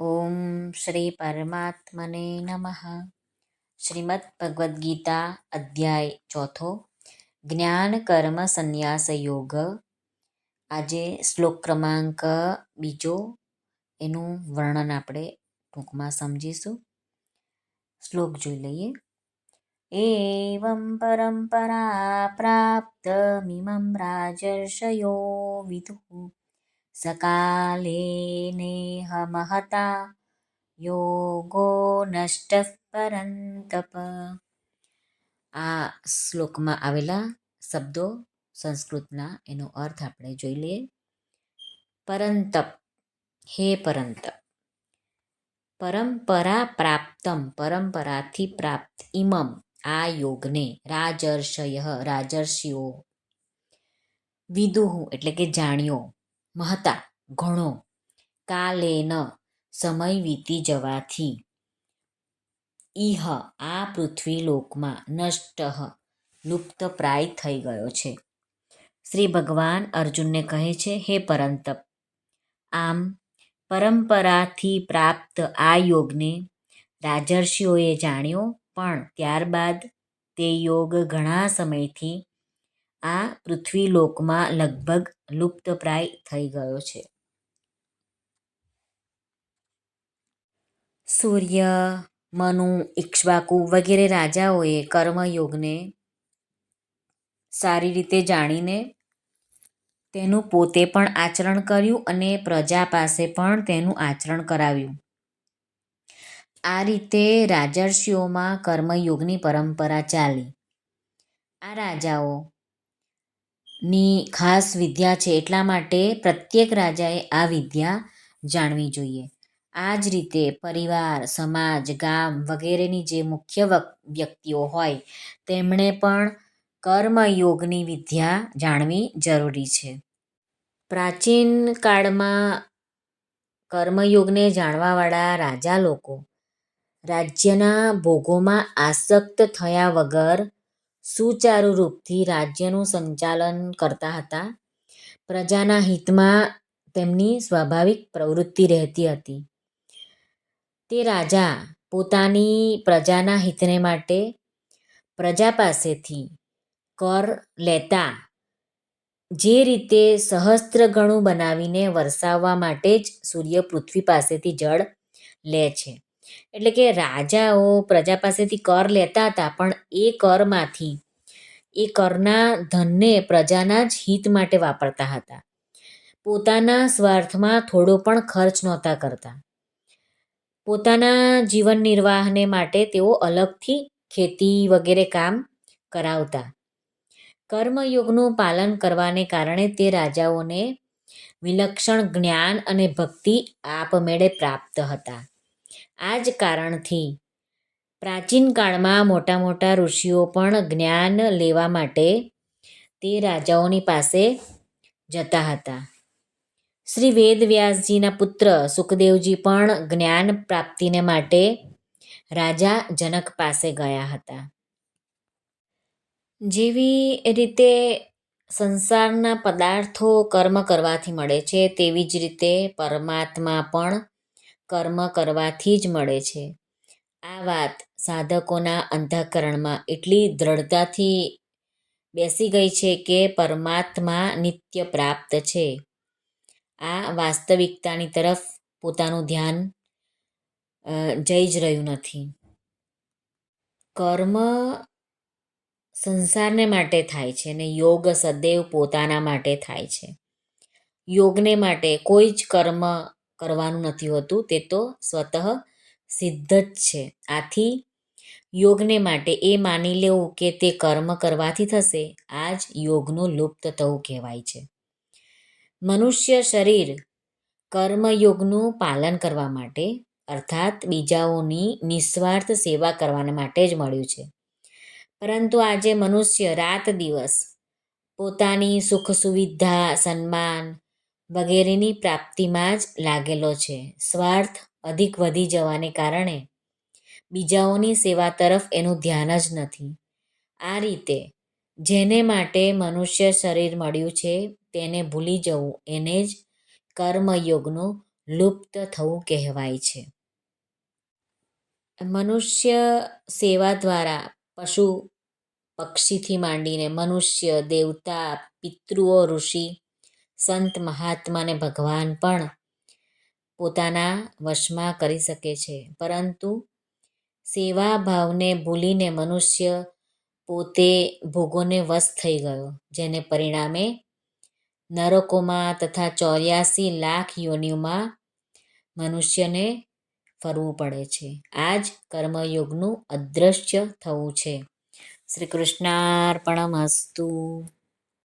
ઓમ શ્રી પરમાત્મને નમઃ શ્રીમદ ભગવદ્ ગીતા અધ્યાય ચોથો જ્ઞાન કર્મ સંન્યાસ યોગ આજે શ્લોક ક્રમાંક બીજો એનું વર્ણન આપણે ટૂંકમાં સમજીશું। શ્લોક જોઈ લઈએ। એવં પરંપરા પ્રાપ્ત મિમમ રાજર્ષયો વિદુઃ। સકાલે નેહ મહતા યોગો નષ્ટ પરંતપ આ શ્લોકમાં આવેલા શબ્દો સંસ્કૃતના, એનો અર્થ આપણે જોઈ લઈએ. પરંતપ, હે પરંતપ. પરંપરા પ્રાપ્તમ, પરંપરાથી પ્રાપ્ત ઇમમ, આ યોગને રાજર્ષય રાજર્ષિઓ વિદુહુ, એટલે કે જાણ્યો. મહતા ઘણો. કાલેન સમય વીતી જવાથી. ઇહ આ પૃથ્વી લોકમાં નષ્ટ લુપ્ત પ્રાય થઈ ગયો છે. શ્રી ભગવાન અર્જુનને કહે છે, હે પરંતપ આમ પરંપરાથી પ્રાપ્ત આ યોગને રાજર્ષિઓએ જાણ્યો, પણ ત્યારબાદ તે યોગ ઘણા સમયથી આ પૃથ્વીલોકમાં લગભગ લુપ્તપ્રાય થઈ ગયો છે. સૂર્ય, મનુ ઇક્ષ્વાકુ વગેરે રાજાઓએ કર્મયોગને સારી રીતે જાણીને તેનું પોતે પણ આચરણ કર્યું અને પ્રજા પાસે પણ તેનું આચરણ કરાવ્યું. આ રીતે રાજર્ષિઓમાં કર્મયોગની પરંપરા ચાલી. આ રાજાઓ ની ખાસ વિદ્યા છે એટલા માટે પ્રત્યેક રાજાએ આ વિદ્યા જાણવી જોઈએ. આ જ રીતે પરિવાર, સમાજ, ગામ વગેરેની જે મુખ્ય વ્યક્તિઓ હોય, તેમણે પણ કર્મયોગની વિદ્યા જાણવી જરૂરી છે. પ્રાચીન કાળમાં કર્મયોગને જાણવાવાળા રાજા લોકો રાજ્યના ભોગોમાં આસક્ત થયા વગર સુચારુ રૂપથી રાજ્યનું સંચાલન કરતા હતા. પ્રજાના હિતમાં તેમની સ્વાભાવિક પ્રવૃત્તિ રહેતી હતી. તે રાજા પોતાની પ્રજાના હિતને માટે પ્રજા પાસેથી કર લેતા જે રીતે સહસ્ત્ર ગણું બનાવીને વરસાવવા માટે જ સૂર્ય પૃથ્વી પાસેથી જળ લે છે. એટલે કે રાજાઓ પ્રજા પાસેથી કર લેતા હતા, પણ એ કરમાંથી, એ કરના ધનને પ્રજાના જ હિત માટે વાપરતા હતા. પોતાના સ્વાર્થમાં થોડો પણ ખર્ચ નહોતા કરતા. પોતાના જીવન નિર્વાહને માટે તેઓ અલગથી ખેતી વગેરે કામ કરાવતા. કર્મયોગનું પાલન કરવાને કારણે તે રાજાઓને વિલક્ષણ જ્ઞાન અને ભક્તિ આપમેળે પ્રાપ્ત હતા. આ જ કારણથી. પ્રાચીન કાળમાં મોટા મોટા ઋષિઓ પણ જ્ઞાન લેવા માટે તે રાજાઓની પાસે જતા હતા. શ્રી વેદવ્યાસજીના પુત્ર સુખદેવજી પણ જ્ઞાન પ્રાપ્તિને માટે રાજા જનક પાસે ગયા હતા. જેવી રીતે સંસારના પદાર્થો કર્મ કરવાથી મળે છે, તેવી જ રીતે પરમાત્મા પણ કર્મ કરવાથી જ મળે છે. આ વાત સાધકોના અંતઃકરણમાં એટલી દ્રઢતાથી બેસી ગઈ છે કે પરમાત્મા નિત્ય પ્રાપ્ત છે. આ વાસ્તવિકતાની તરફ પોતાનું ધ્યાન જઈ જ રહ્યું નથી. કર્મ સંસારને માટે થાય છે અને યોગ સદૈવ પોતાના માટે થાય છે. યોગને માટે કોઈ જ કર્મ કરવાનું નથી હોતું, તે તો સ્વતઃ સિદ્ધ જ છે. આથી યોગને માટે એ માની લેવું કે તે કર્મ કરવાથી થશે, આ જ યોગનું લુપ્ત થવું કહેવાય છે. મનુષ્ય શરીર કર્મયોગનું પાલન કરવા માટે, અર્થાત બીજાઓની નિસ્વાર્થ સેવા કરવા માટે જ મળ્યું છે. પરંતુ આજે મનુષ્ય રાત દિવસ પોતાની સુખ સુવિધા સન્માન વગેરેની પ્રાપ્તિમાં જ લાગેલો છે. સ્વાર્થ અધિક વધી જવાને કારણે બીજાઓની સેવા તરફ એનું ધ્યાન જ નથી. આ રીતે જેને માટે મનુષ્ય શરીર મળ્યું છે, તેને ભૂલી જવું એને જ કર્મયોગનું લુપ્ત થવું કહેવાય છે. મનુષ્ય સેવા દ્વારા પશુ પક્ષીથી માંડીને મનુષ્ય, દેવતા, પિતૃઓ, ઋષિ સંત મહાત્માને ભગવાન પણ પોતાના વશમાં કરી શકે છે. પરંતુ સેવા ભાવને ભૂલીને મનુષ્ય પોતે ભોગોને વશ થઈ ગયો, જેને પરિણામે નરકોમાં તથા ચોર્યાસી લાખ યોનિઓમાં મનુષ્યને ફરવું પડે છે. આ જ કર્મયોગનું અદૃશ્ય થવું છે. શ્રી કૃષ્ણાર્પણમસ્તુ.